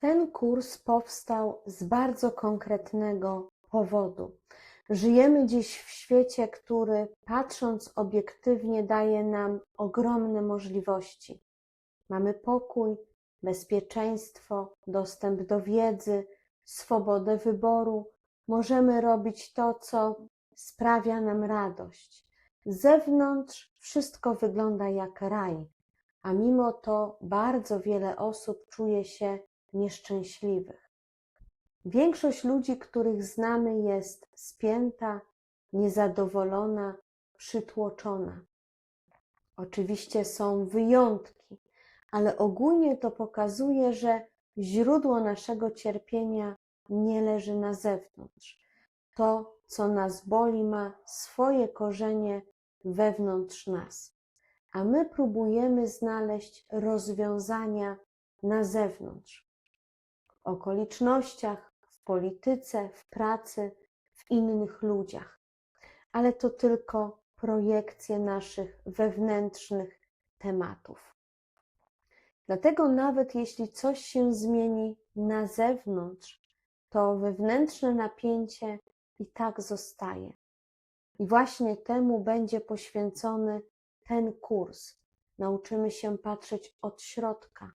Ten kurs powstał z bardzo konkretnego powodu. Żyjemy dziś w świecie, który patrząc obiektywnie daje nam ogromne możliwości. Mamy pokój, bezpieczeństwo, dostęp do wiedzy, swobodę wyboru. Możemy robić to, co sprawia nam radość. Z zewnątrz wszystko wygląda jak raj, a mimo to bardzo wiele osób czuje się nieszczęśliwych. Większość ludzi, których znamy, jest spięta, niezadowolona, przytłoczona. Oczywiście są wyjątki, ale ogólnie to pokazuje, że źródło naszego cierpienia nie leży na zewnątrz. To, co nas boli, ma swoje korzenie wewnątrz nas, a my próbujemy znaleźć rozwiązania na zewnątrz, okolicznościach, w polityce, w pracy, w innych ludziach. Ale to tylko projekcje naszych wewnętrznych tematów. Dlatego nawet jeśli coś się zmieni na zewnątrz, to wewnętrzne napięcie i tak zostaje. I właśnie temu będzie poświęcony ten kurs. Nauczymy się patrzeć od środka,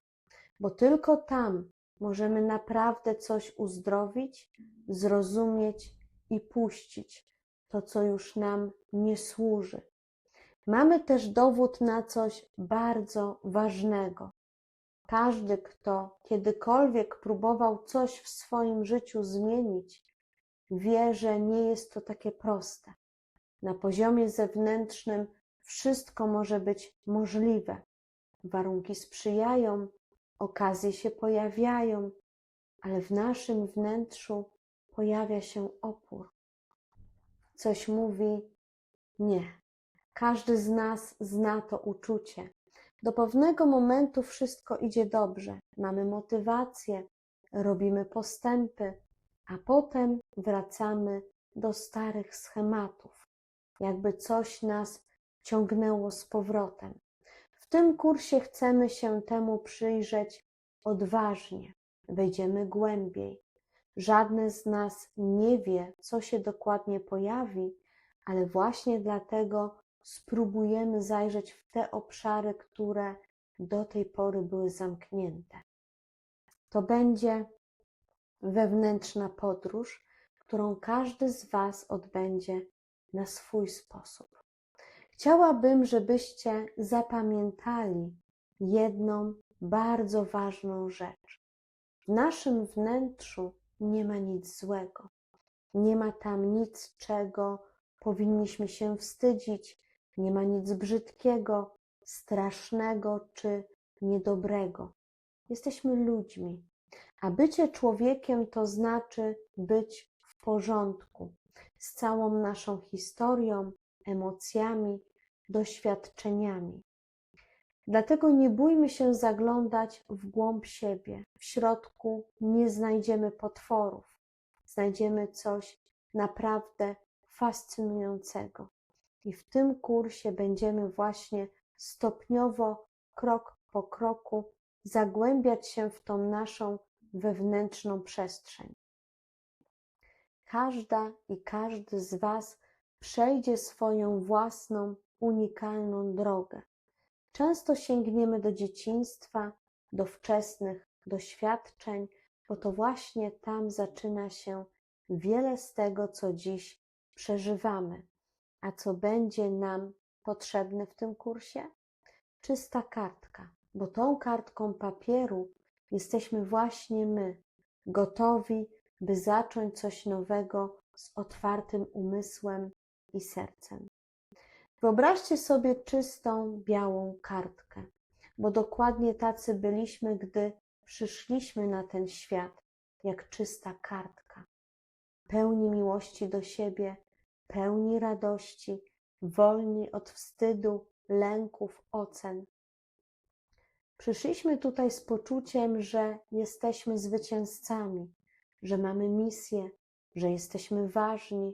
bo tylko tam możemy naprawdę coś uzdrowić, zrozumieć i puścić to, co już nam nie służy. Mamy też dowód na coś bardzo ważnego. Każdy, kto kiedykolwiek próbował coś w swoim życiu zmienić, wie, że nie jest to takie proste. Na poziomie zewnętrznym wszystko może być możliwe. Warunki sprzyjają, okazje się pojawiają, ale w naszym wnętrzu pojawia się opór. Coś mówi nie. Każdy z nas zna to uczucie. Do pewnego momentu wszystko idzie dobrze, mamy motywację, robimy postępy, a potem wracamy do starych schematów, jakby coś nas ciągnęło z powrotem. Tym kursie chcemy się temu przyjrzeć odważnie, wejdziemy głębiej. Żadne z nas nie wie, co się dokładnie pojawi, ale właśnie dlatego spróbujemy zajrzeć w te obszary, które do tej pory były zamknięte. To będzie wewnętrzna podróż, którą każdy z Was odbędzie na swój sposób. Chciałabym, żebyście zapamiętali jedną bardzo ważną rzecz. W naszym wnętrzu nie ma nic złego. Nie ma tam nic, czego powinniśmy się wstydzić, nie ma nic brzydkiego, strasznego czy niedobrego. Jesteśmy ludźmi, a bycie człowiekiem to znaczy być w porządku z całą naszą historią, emocjami, doświadczeniami. Dlatego nie bójmy się zaglądać w głąb siebie. W środku nie znajdziemy potworów, znajdziemy coś naprawdę fascynującego. I w tym kursie będziemy właśnie stopniowo, krok po kroku, zagłębiać się w tą naszą wewnętrzną przestrzeń. Każda i każdy z Was przejdzie swoją własną, unikalną drogę. Często sięgniemy do dzieciństwa, do wczesnych doświadczeń, bo to właśnie tam zaczyna się wiele z tego, co dziś przeżywamy. A co będzie nam potrzebne w tym kursie? Czysta kartka, bo tą kartką papieru jesteśmy właśnie my, gotowi, by zacząć coś nowego z otwartym umysłem i sercem. Wyobraźcie sobie czystą, białą kartkę, bo dokładnie tacy byliśmy, gdy przyszliśmy na ten świat, jak czysta kartka, pełni miłości do siebie, pełni radości, wolni od wstydu, lęków, ocen. Przyszliśmy tutaj z poczuciem, że jesteśmy zwycięzcami, że mamy misję, że jesteśmy ważni.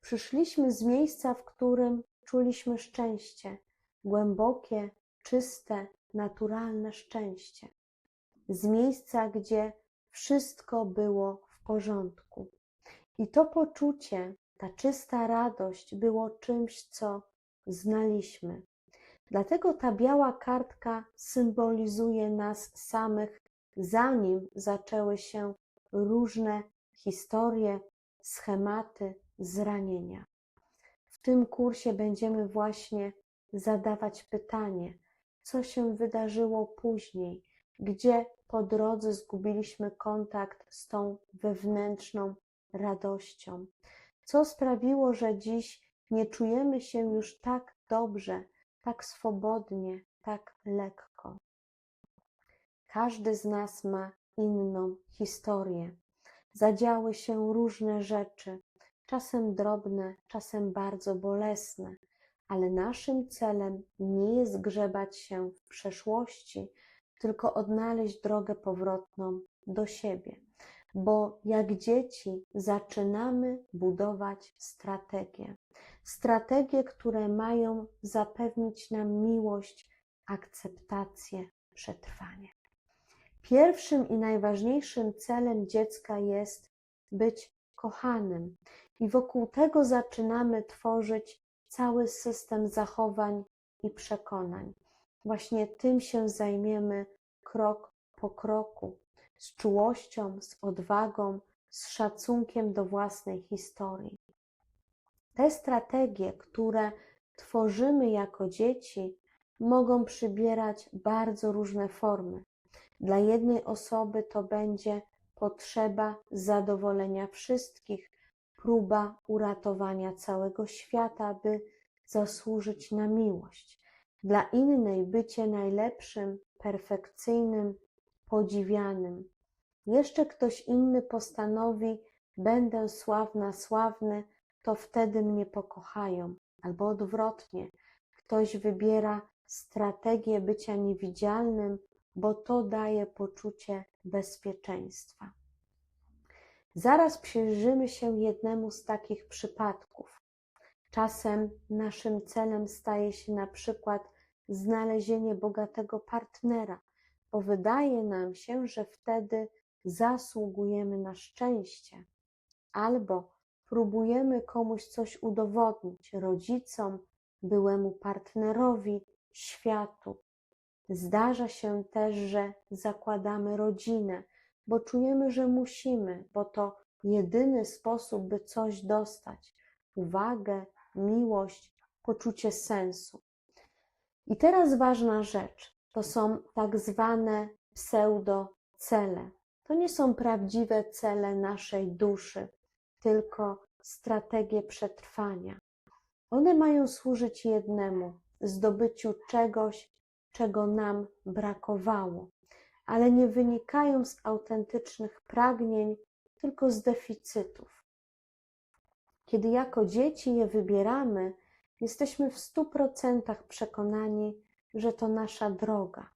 Przyszliśmy z miejsca, w którym czuliśmy szczęście, głębokie, czyste, naturalne szczęście. Z miejsca, gdzie wszystko było w porządku. I to poczucie, ta czysta radość było czymś, co znaliśmy. Dlatego ta biała kartka symbolizuje nas samych, zanim zaczęły się różne historie, schematy, zranienia. Tym kursie będziemy właśnie zadawać pytanie, co się wydarzyło później, gdzie po drodze zgubiliśmy kontakt z tą wewnętrzną radością, co sprawiło, że dziś nie czujemy się już tak dobrze, tak swobodnie, tak lekko. Każdy z nas ma inną historię. Zadziały się różne rzeczy, czasem drobne, czasem bardzo bolesne, ale naszym celem nie jest grzebać się w przeszłości, tylko odnaleźć drogę powrotną do siebie. Bo jak dzieci zaczynamy budować strategie. Strategie, które mają zapewnić nam miłość, akceptację, przetrwanie. Pierwszym i najważniejszym celem dziecka jest być kochanym, i wokół tego zaczynamy tworzyć cały system zachowań i przekonań. Właśnie tym się zajmiemy krok po kroku, z czułością, z odwagą, z szacunkiem do własnej historii. Te strategie, które tworzymy jako dzieci, mogą przybierać bardzo różne formy. Dla jednej osoby to będzie potrzeba zadowolenia wszystkich, próba uratowania całego świata, by zasłużyć na miłość. Dla innej bycie najlepszym, perfekcyjnym, podziwianym. Jeszcze ktoś inny postanowi, będę sławna, sławny, to wtedy mnie pokochają. Albo odwrotnie, ktoś wybiera strategię bycia niewidzialnym, bo to daje poczucie bezpieczeństwa. Zaraz przyjrzymy się jednemu z takich przypadków. Czasem naszym celem staje się na przykład znalezienie bogatego partnera, bo wydaje nam się, że wtedy zasługujemy na szczęście, albo próbujemy komuś coś udowodnić rodzicom, byłemu partnerowi, światu. Zdarza się też, że zakładamy rodzinę, bo czujemy, że musimy, bo to jedyny sposób, by coś dostać uwagę, miłość, poczucie sensu. I teraz ważna rzecz to są tak zwane pseudo-cele. To nie są prawdziwe cele naszej duszy, tylko strategie przetrwania. One mają służyć jednemu zdobyciu czegoś, czego nam brakowało ale nie wynikają z autentycznych pragnień, tylko z deficytów. Kiedy jako dzieci je wybieramy, jesteśmy w stu procentach przekonani, że to nasza droga.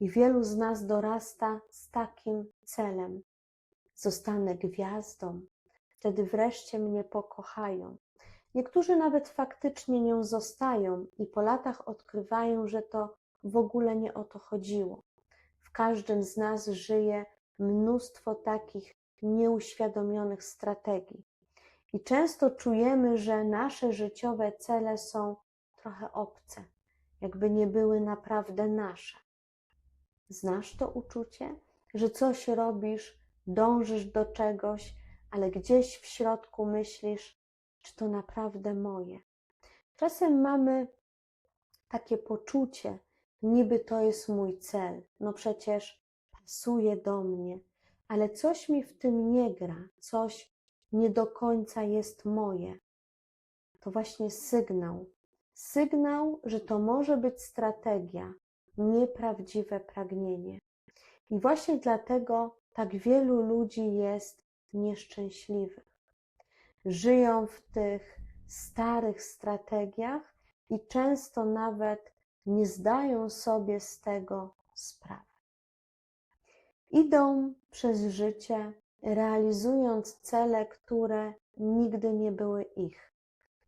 I wielu z nas dorasta z takim celem. Zostanę gwiazdą, wtedy wreszcie mnie pokochają. Niektórzy nawet faktycznie nią zostają i po latach odkrywają, że to w ogóle nie o to chodziło każdym z nas żyje mnóstwo takich nieuświadomionych strategii. I często czujemy, że nasze życiowe cele są trochę obce, jakby nie były naprawdę nasze. Znasz to uczucie, że coś robisz, dążysz do czegoś, ale gdzieś w środku myślisz, czy to naprawdę moje. Czasem mamy takie poczucie, niby to jest mój cel, no przecież pasuje do mnie, ale coś mi w tym nie gra, coś nie do końca jest moje. To właśnie sygnał. Sygnał, że to może być strategia, nieprawdziwe pragnienie. I właśnie dlatego tak wielu ludzi jest nieszczęśliwych. Żyją w tych starych strategiach i często nawet nie zdają sobie z tego sprawy. Idą przez życie, realizując cele, które nigdy nie były ich,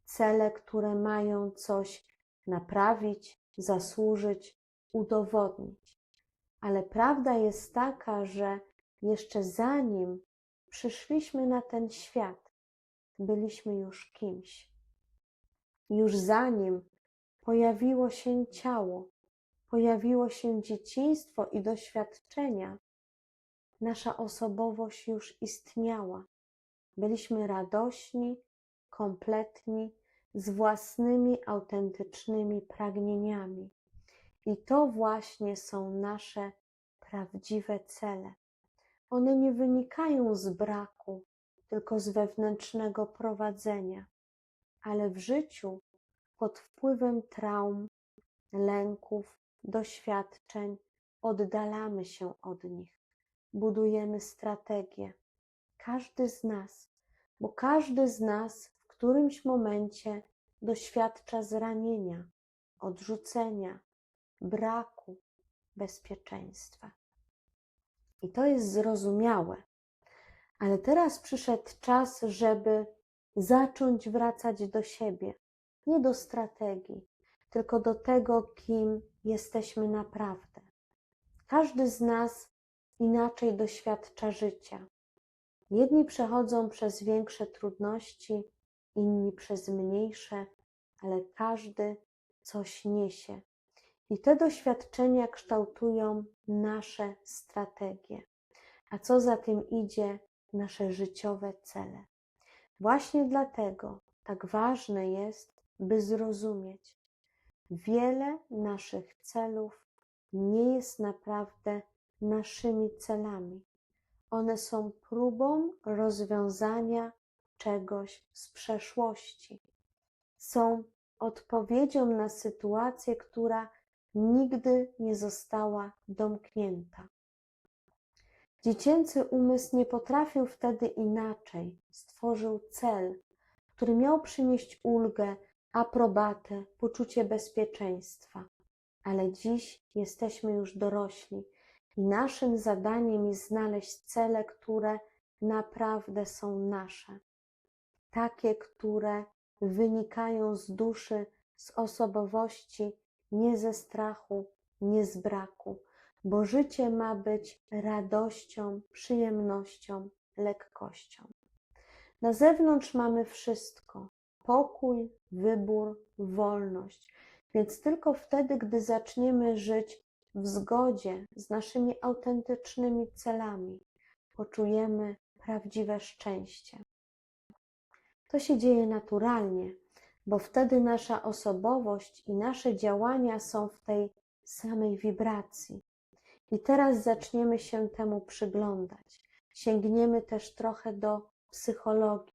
cele, które mają coś naprawić, zasłużyć, udowodnić. Ale prawda jest taka, że jeszcze zanim przyszliśmy na ten świat, byliśmy już kimś. Już zanim pojawiło się ciało, pojawiło się dzieciństwo i doświadczenia, nasza osobowość już istniała. Byliśmy radośni, kompletni, z własnymi autentycznymi pragnieniami. I to właśnie są nasze prawdziwe cele. One nie wynikają z braku, tylko z wewnętrznego prowadzenia, ale w życiu pod wpływem traum, lęków, doświadczeń oddalamy się od nich, budujemy strategię. Każdy z nas, bo każdy z nas w którymś momencie doświadcza zranienia, odrzucenia, braku bezpieczeństwa. I to jest zrozumiałe. Ale teraz przyszedł czas, żeby zacząć wracać do siebie, nie do strategii, tylko do tego, kim jesteśmy naprawdę. Każdy z nas inaczej doświadcza życia. Jedni przechodzą przez większe trudności, inni przez mniejsze, ale każdy coś niesie. I te doświadczenia kształtują nasze strategie, a co za tym idzie, nasze życiowe cele. Właśnie dlatego tak ważne jest, by zrozumieć, wiele naszych celów nie jest naprawdę naszymi celami. One są próbą rozwiązania czegoś z przeszłości. Są odpowiedzią na sytuację, która nigdy nie została domknięta. Dziecięcy umysł nie potrafił wtedy inaczej. Stworzył cel, który miał przynieść ulgę, aprobatę, poczucie bezpieczeństwa. Ale dziś jesteśmy już dorośli i naszym zadaniem jest znaleźć cele, które naprawdę są nasze. Takie, które wynikają z duszy, z osobowości, nie ze strachu, nie z braku, bo życie ma być radością, przyjemnością, lekkością. Na zewnątrz mamy wszystko: pokój, wybór, wolność. Więc tylko wtedy, gdy zaczniemy żyć w zgodzie z naszymi autentycznymi celami, poczujemy prawdziwe szczęście. To się dzieje naturalnie, bo wtedy nasza osobowość i nasze działania są w tej samej wibracji. I teraz zaczniemy się temu przyglądać. Sięgniemy też trochę do psychologii.